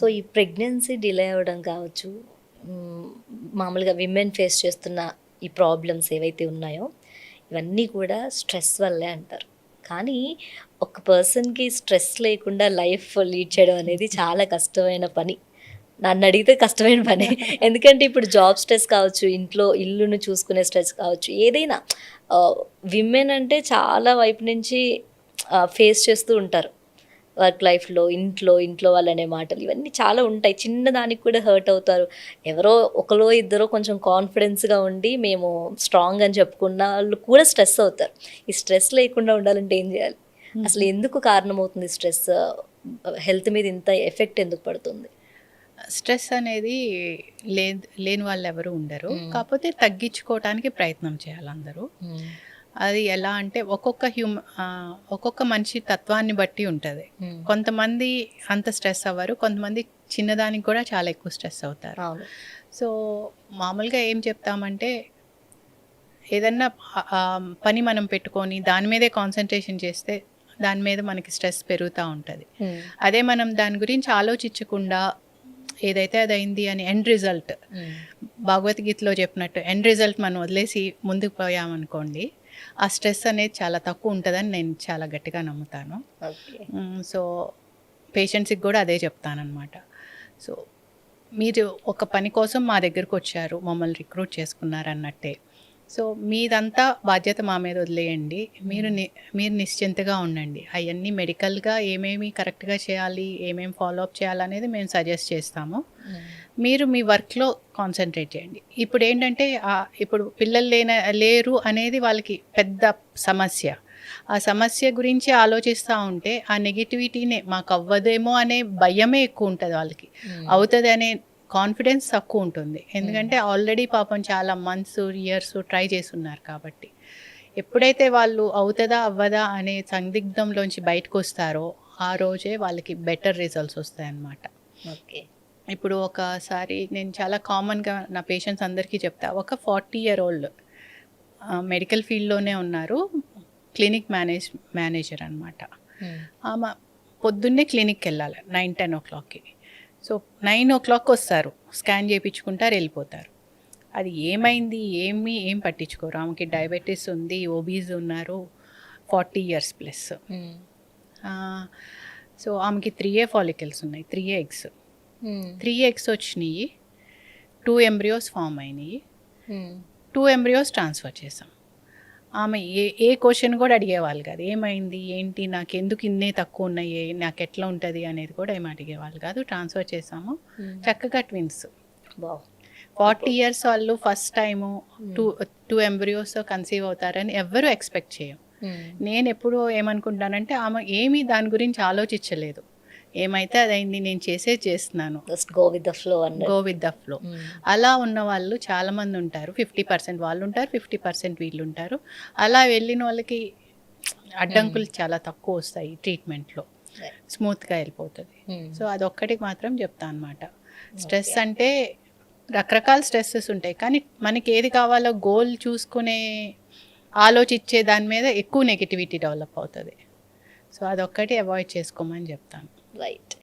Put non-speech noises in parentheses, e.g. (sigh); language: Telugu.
సో ఈ ప్రెగ్నెన్సీ డిలే అవ్వడం కావచ్చు మామూలుగా విమెన్ ఫేస్ చేస్తున్న ఈ ప్రాబ్లమ్స్ ఏవైతే ఉన్నాయో ఇవన్నీ కూడా స్ట్రెస్ వల్లే అంటారు. కానీ ఒక పర్సన్కి స్ట్రెస్ లేకుండా లైఫ్ లీడ్ చేయడం అనేది చాలా కష్టమైన పని. నన్ను అడిగితే కష్టమైన పని. (laughs) ఎందుకంటే ఇప్పుడు జాబ్ స్ట్రెస్ కావచ్చు ఇంట్లో ఇల్లును చూసుకునే స్ట్రెస్ కావచ్చు ఏదైనా విమెన్ అంటే చాలా వైపు నుంచి ఫేస్ చేస్తూ ఉంటారు. వర్క్ లైఫ్లో ఇంట్లో ఇంట్లో వాళ్ళనే మాటలు ఇవన్నీ చాలా ఉంటాయి. చిన్న దానికి కూడా హర్ట్ అవుతారు. ఎవరో ఒకరో ఇద్దరో కొంచెం కాన్ఫిడెన్స్గా ఉండి మేము స్ట్రాంగ్ అని చెప్పుకున్న వాళ్ళు కూడా స్ట్రెస్ అవుతారు. ఈ స్ట్రెస్ లేకుండా ఉండాలంటే ఏం చేయాలి? అసలు ఎందుకు కారణమవుతుంది స్ట్రెస్? హెల్త్ మీద ఇంత ఎఫెక్ట్ ఎందుకు పడుతుంది? స్ట్రెస్ అనేది లే లేని వాళ్ళు ఎవరు ఉండరు. కాకపోతే తగ్గించుకోవటానికి ప్రయత్నం చేయాలి అందరూ. అది ఎలా అంటే ఒక్కొక్క హ్యూమ ఒక్కొక్క మనిషి తత్వాన్ని బట్టి ఉంటుంది. కొంతమంది అంత స్ట్రెస్ అవ్వరు కొంతమంది చిన్నదానికి కూడా చాలా ఎక్కువ స్ట్రెస్ అవుతారు. సో మామూలుగా ఏం చెప్తామంటే ఏదన్నా పని మనం పెట్టుకొని దాని మీదే కాన్సన్ట్రేషన్ చేస్తే దాని మీద మనకి స్ట్రెస్ పెరుగుతూ ఉంటుంది. అదే మనం దాని గురించి ఆలోచించకుండా ఏదైతే అది అయింది అని ఎండ్ రిజల్ట్ భగవద్గీతలో చెప్పినట్టు ఎండ్ రిజల్ట్ మనం వదిలేసి ముందుకు పోయామనుకోండి ఆ స్ట్రెస్ అనేది చాలా తక్కువ ఉంటుందని నేను చాలా గట్టిగా నమ్ముతాను. సో పేషెంట్స్కి కూడా అదే చెప్తానమాట సో మీరు ఒక పని కోసం మా దగ్గరకు వచ్చారు మమ్మల్ని రిక్రూట్ చేసుకున్నారు అన్నట్టే సో మీదంతా బాధ్యత మా మీద వదిలేయండి. మీరు ని మీరు నిశ్చింతగా ఉండండి. అవన్నీ మెడికల్గా ఏమేమి కరెక్ట్గా చేయాలి ఏమేమి ఫాలో అప్ చేయాలనేది మేము సజెస్ట్ చేస్తాము. మీరు మీ వర్క్లో కాన్సన్ట్రేట్ చేయండి. ఇప్పుడు ఏంటంటే ఇప్పుడు పిల్లలు లేన లేరు అనేది వాళ్ళకి పెద్ద సమస్య. ఆ సమస్య గురించి ఆలోచిస్తూ ఉంటే ఆ నెగిటివిటీనే మాకు అవ్వదేమో అనే భయమే ఎక్కువ ఉంటుంది వాళ్ళకి. అవుతుంది అనే కాన్ఫిడెన్స్ తక్కువ ఉంటుంది. ఎందుకంటే ఆల్రెడీ పాపం చాలా మంత్స్ ఇయర్స్ ట్రై చేస్తున్నారు కాబట్టి. ఎప్పుడైతే వాళ్ళు అవుతుందా అవ్వదా అనే సందిగ్ధంలోంచి బయటకు వస్తారో ఆ రోజే వాళ్ళకి బెటర్ రిజల్ట్స్ వస్తాయన్నమాట. ఓకే. ఇప్పుడు ఒకసారి నేను చాలా కామన్గా నా పేషెంట్స్ అందరికీ చెప్తా. ఒక ఫార్టీ ఇయర్ ఓల్డ్ మెడికల్ ఫీల్డ్లోనే ఉన్నారు. క్లినిక్ మేనేజ్ మేనేజర్ అనమాట ఆమె పొద్దున్నే క్లినిక్కి వెళ్ళాలి నైన్ టెన్ ఓ క్లాక్కి. సో నైన్ ఓ క్లాక్ వస్తారు. స్కాన్ చేయించుకుంటారు వెళ్ళిపోతారు. అది ఏమైంది? ఏమి? ఏం పట్టించుకోరు. ఆమెకి డయాబెటీస్ ఉంది ఓబీస్ ఉన్నారు ఫార్టీ ఇయర్స్ ప్లస్. సో ఆమెకి త్రీ ఏ ఫాలికల్స్ ఉన్నాయి. Three eggs. త్రీ ఎగ్స్ వచ్చినాయి. టూ ఎంబ్రియోస్ ఫామ్ అయినాయి. టూ ఎంబ్రియోస్ ట్రాన్స్ఫర్ చేసాం ఆమె ఏ ఏ క్వశ్చన్ కూడా అడిగేవాళ్ళు కాదు. ఏమైంది? ఏంటి? నాకు ఎందుకు ఇన్నే తక్కువ ఉన్నాయి? నాకు ఎట్లా ఉంటుంది? అనేది కూడా ఏమి అడిగేవాళ్ళు కాదు. ట్రాన్స్ఫర్ చేసాము. చక్కగా ట్విన్స్ ఫార్టీ ఇయర్స్ వాళ్ళు first time two two embryos conceive అవుతారని ఎవ్వరూ ఎక్స్పెక్ట్ చేయం నేను ఎప్పుడు ఏమనుకుంటానంటే ఆమె ఏమీ దాని గురించి ఆలోచించలేదు. ఏమైతే అదైంది నేను చేసే చేస్తున్నాను. Just go with the flow go with the flow అలా ఉన్న వాళ్ళు చాలా మంది ఉంటారు. ఫిఫ్టీ పర్సెంట్ వాళ్ళు ఉంటారు ఫిఫ్టీ పర్సెంట్ వీళ్ళు ఉంటారు. అలా వెళ్ళిన వాళ్ళకి అడ్డంకులు చాలా తక్కువ వస్తాయి ట్రీట్మెంట్లో. స్మూత్గా వెళ్ళిపోతుంది. సో అదొక్కటి మాత్రం చెప్తా అనమాట స్ట్రెస్ అంటే రకరకాల స్ట్రెస్సెస్ ఉంటాయి. కానీ మనకి ఏది కావాలో గోల్ చూసుకునే ఆలోచించే దాని మీద ఎక్కువ నెగిటివిటీ డెవలప్ అవుతుంది. సో అదొక్కటి అవాయిడ్ చేసుకోమని చెప్తాను. light.